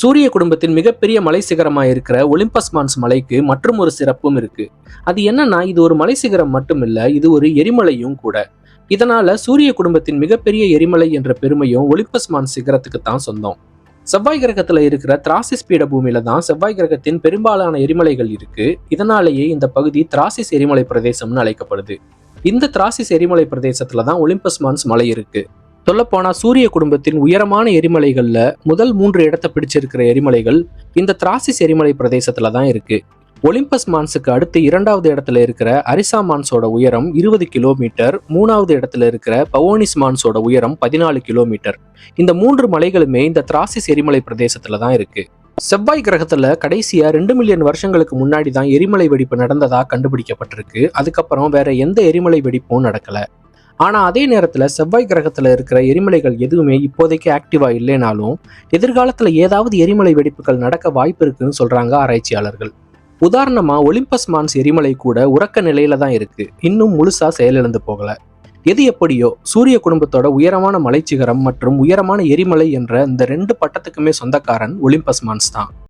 சூரிய குடும்பத்தின் மிகப்பெரிய மலை சிகரமாக இருக்கிற ஒலிம்பஸ் மான்ஸ் மலைக்கு மற்றும் ஒரு சிறப்பும் இருக்கு. அது என்னன்னா இது ஒரு மலை சிகரம் மட்டும் இல்ல இது ஒரு எரிமலையும் கூட. இதனால சூரிய குடும்பத்தின் மிகப்பெரிய எரிமலை என்ற பெருமையும் ஒலிம்பஸ் மான்ஸ் சிகரத்துக்கு தான் சொந்தம். செவ்வாய் கிரகத்துல இருக்கிற திராசிஸ் பீடபூமியில தான் செவ்வாய் கிரகத்தின் பெரும்பாலான எரிமலைகள் இருக்கு. இதனாலேயே இந்த பகுதி திராசிஸ் எரிமலை பிரதேசம்னு அழைக்கப்படுது. இந்த திராசிஸ் எரிமலை பிரதேசத்துல தான் ஒலிம்பஸ் மான்ஸ் மலை இருக்கு. சொல்லப்போனா சூரிய குடும்பத்தின் உயரமான எரிமலைகள்ல முதல் மூன்று இடத்தை பிடிச்சிருக்கிற எரிமலைகள் இந்த திராசிஸ் எரிமலை பிரதேசத்துல தான் இருக்கு. ஒலிம்பஸ் மான்ஸுக்கு அடுத்து இரண்டாவது இடத்துல இருக்கிற அரிசா மான்ஸோட உயரம் இருபது கிலோமீட்டர் மூணாவது இடத்துல இருக்கிற பவோனிஸ் மான்ஸோட உயரம் பதினாலு கிலோமீட்டர். இந்த மூன்று மலைகளுமே இந்த திராசிஸ் எரிமலை பிரதேசத்துல தான் இருக்கு. செவ்வாய் கிரகத்துல கடைசியா ரெண்டு மில்லியன் வருஷங்களுக்கு முன்னாடி தான் எரிமலை வெடிப்பு நடந்ததா கண்டுபிடிக்கப்பட்டிருக்கு. அதுக்கப்புறம் வேற எந்த எரிமலை வெடிப்பும் நடக்கல. ஆனால் அதே நேரத்தில் செவ்வாய் கிரகத்தில் இருக்கிற எரிமலைகள் எதுவுமே இப்போதைக்கு ஆக்டிவா இல்லைனாலும் எதிர்காலத்தில் ஏதாவது எரிமலை வெடிப்புகள் நடக்க வாய்ப்பு இருக்குன்னு சொல்கிறாங்க ஆராய்ச்சியாளர்கள். உதாரணமாக ஒலிம்பஸ் மான்ஸ் எரிமலை கூட உறக்க நிலையில தான் இருக்கு. இன்னும் முழுசாக செயலிழந்து போகல. எது எப்படியோ சூரிய குடும்பத்தோட உயரமான மலைச்சிகரம் மற்றும் உயரமான எரிமலை என்ற இந்த ரெண்டு பட்டத்துக்குமே சொந்தக்காரன் ஒலிம்பஸ் மான்ஸ் தான்.